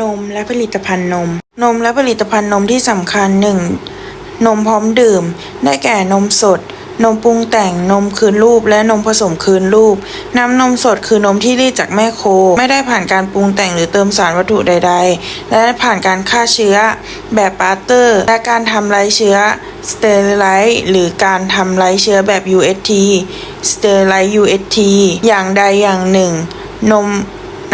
นมและผลิตภัณฑ์นม นมและผลิตภัณฑ์นมที่สำคัญ 1. นมพร้อมดื่ม ได้แก่นมสด นมปรุงแต่ง นมคืนรูป และนมผสมคืนรูป น้ำนมสดคือนมที่รีดจากแม่โค ไม่ได้ผ่านการปรุงแต่งหรือเติมสารวัตถุใด ๆ และผ่านการฆ่าเชื้อ แบบปาสเตอร์ และการทำไร้เชื้อสเตอร์ไลซ์หรือการทำไร้เชื้อแบบ UST สเตอร์ไลซ์ UST อย่างใดอย่างหนึ่ง นม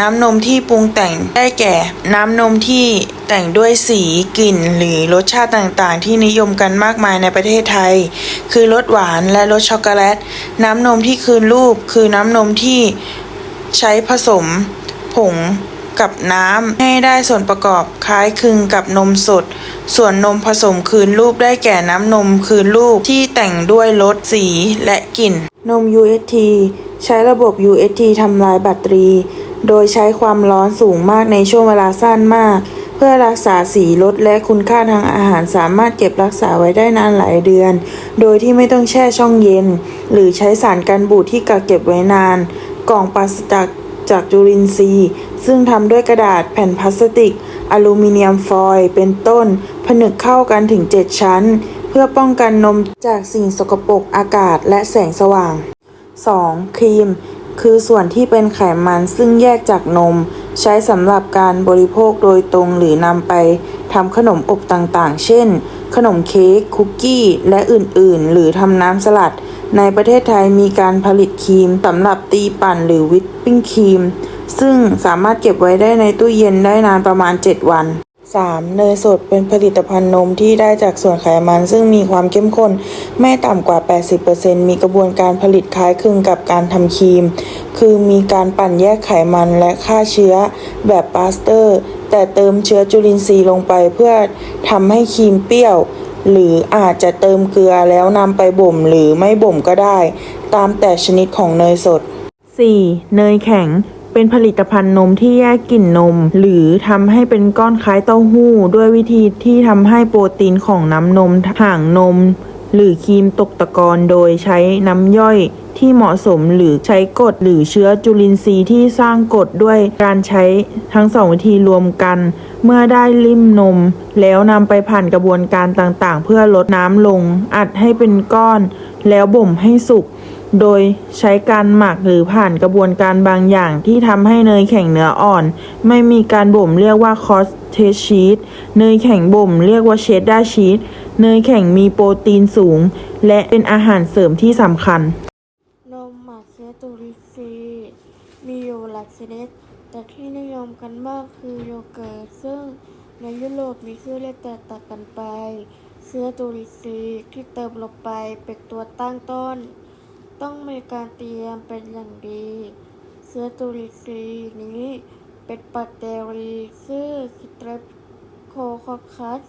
น้ำนมที่ปรุงแต่งได้แก่ น้ำนมที่แต่งด้วยสีกลิ่น หรือรสชาติต่างๆ ที่นิยมกันมากมายในประเทศไทย คือรสหวานและรสช็อกโกแลต น้ำนมที่คืนรูป คือน้ำนมที่ใช้ผสม ผงกับน้ำให้ได้ส่วนประกอบคล้ายคลึงกับนมสด ส่วนนมผสมคืนรูปได้แก่น้ำนมคืนรูปที่แต่งด้วยรสสีและกลิ่น นม UHT ใช้ระบบ UHT ทำลายแบตเตอรี่ โดยใช้ความร้อนสูงมากในช่วงเวลาสั้นมาก เพื่อรักษาสีรสและคุณค่าทางอาหารสามารถเก็บรักษาไว้ได้นานหลายเดือน โดยที่ไม่ต้องแช่ช่องเย็น หรือใช้สารกันบูดที่กักเก็บไว้นาน กล่องปราศจากจากจุลินทรีย์ ซึ่งทำด้วยกระดาษแผ่นพลาสติก อลูมิเนียมฟอยล์เป็นต้น ผนึกเข้ากันถึง 7 ชั้น เพื่อป้องกันนมจากสิ่งสกปรกอากาศและแสงสว่าง 2. ครีม คือส่วนที่เป็นไขมันซึ่งแยกจากนม ใช้สำหรับการบริโภคโดยตรงหรือนำไปทำขนมอบต่างๆ เช่น ขนมเค้กคุกกี้ และอื่นๆ หรือทำน้ำสลัด ในประเทศไทยมีการผลิตครีมสำหรับตีปั่นหรือวิปปิ้งครีม ซึ่งสามารถเก็บไว้ได้ในตู้เย็นได้นานประมาณ 7 วัน 3. เนยสดเป็นผลิตภัณฑ์นมที่ได้จากส่วนไขมัน ซึ่งมีความเข้มข้นไม่ต่ำกว่า 80%มีกระบวนการผลิตคล้ายคลึงกับการทำครีม คือมีการปั่นแยกไขมันและฆ่าเชื้อแบบปาสเตอร์ แต่เติมเชื้อจุลินทรีย์ลงไปเพื่อทำให้ครีมเปรี้ยว หรืออาจจะเติมเกลือแล้วนำไปบ่มหรือไม่บ่มก็ได้ ตามแต่ชนิดของเนยสด 4. เนยแข็ง เป็นผลิตภัณฑ์นมที่แยกกลิ่นนม หรือทำให้เป็นก้อนคล้ายเต้าหู้ ด้วยวิธีที่ทำให้โปรตีนของน้ำนมห่างนม หรือครีมตกตะกอนโดยใช้น้ำย่อยที่เหมาะสมหรือใช้กดหรือเชื้อจุลินทรีย์ที่สร้างกดด้วยการใช้ทั้งสองวิธีรวมกัน เมื่อได้ลิ่มนม แล้วนำไปผ่านกระบวนการต่างๆ เพื่อลดน้ำลง อัดให้เป็นก้อน แล้วบ่มให้สุก โดยใช้การหมักหรือผ่านกระบวนการบางอย่างที่ทำให้เนยแข็งเนื้ออ่อน ไม่มีการบ่มเรียกว่าคอสเทสชีสเนยแข็งบ่มเรียกว่าเชดดาร์ชีสเนยแข็งมีโปรตีนสูง และเป็นอาหารเสริมที่สำคัญ นมหมักเชื้อตุลินทรีย์มีอยู่หลายชนิดแต่ที่นิยมกันมากคือโยเกิร์ตซึ่งในยุโรปมีชื่อเรียกแตกต่างกันไป เชื้อตุลินทรีย์ที่เติมลงไปเป็นตัวตั้งต้น ต้องมีการเตรียมเป็นอย่างดี เชื้อตุลินทรีย์นี้เป็นแบคทีเรียชื่อสเตรปโคคอคัส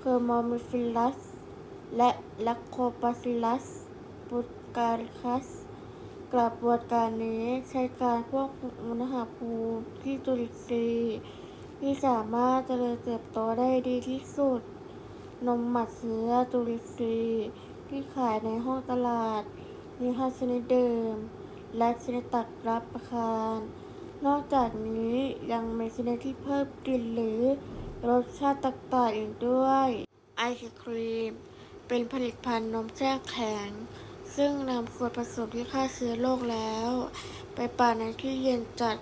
เคอร์มอมิฟิลัส และแลคโคบาซิลัสปุตการคัสกระบวนการนี้ใช้การควบคุมอุณหภูมิที่จุลินทรีย์ที่สามารถเจริญเติบโตได้ดีที่สุด นมหมักเชื้อจุลินทรีย์ที่ขายในห้องตลาด มีห้าชนิดเดิม และชนิดตักรับประทาน นอกจากนี้ยังมีชนิดที่เพิ่มกลิ่นหรือรสชาติต่างๆอีกด้วย ไอศครีม เป็นผลิตภัณฑ์นมแช่แข็ง ซึ่งนำส่วนผสมที่ฆ่าเชื้อโรคแล้ว ไปปั่นในที่เย็นจัด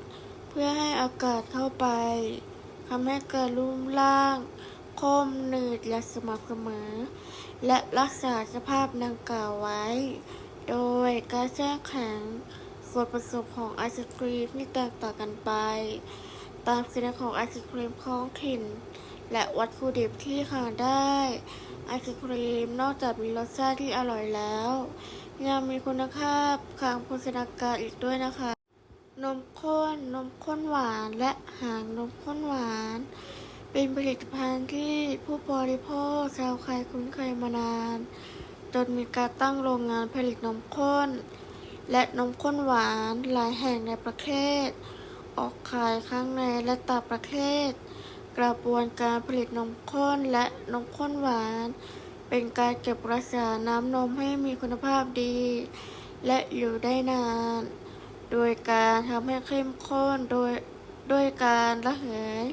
เพื่อให้อากาศเข้าไปทำให้เกิดรูปร่างคมหนืดและสม่ำเสมอ และรักษาสภาพดังกล่าวไว้ โดยการแช่แข็งส่วนผสมของไอศครีมที่แตกต่างกันไป ตามชนิดของไอศครีมท้องถิ่น และวัตถุดิบที่หาได้ ไอศครีมนอกจากมีรสชาติที่อร่อยแล้ว ยังมีคุณภาพทางโภชนาการอีกด้วยนะคะ นมข้น นมข้นหวาน และหางนมข้นหวาน เป็นผลิตภัณฑ์ที่ผู้บริโภคชาวไทยคุ้นเคยมานาน จนมีการตั้งโรงงานผลิตนมข้น และนมข้นหวานหลายแห่งในประเทศ ออกขายทั้งในและต่างประเทศ กระบวนการผลิตนมข้นและนมข้นหวาน เป็นการเก็บรักษาน้ำนมให้มีคุณภาพดี และอยู่ได้นาน โดยการทำให้เข้มข้นโดยด้วยการระเหย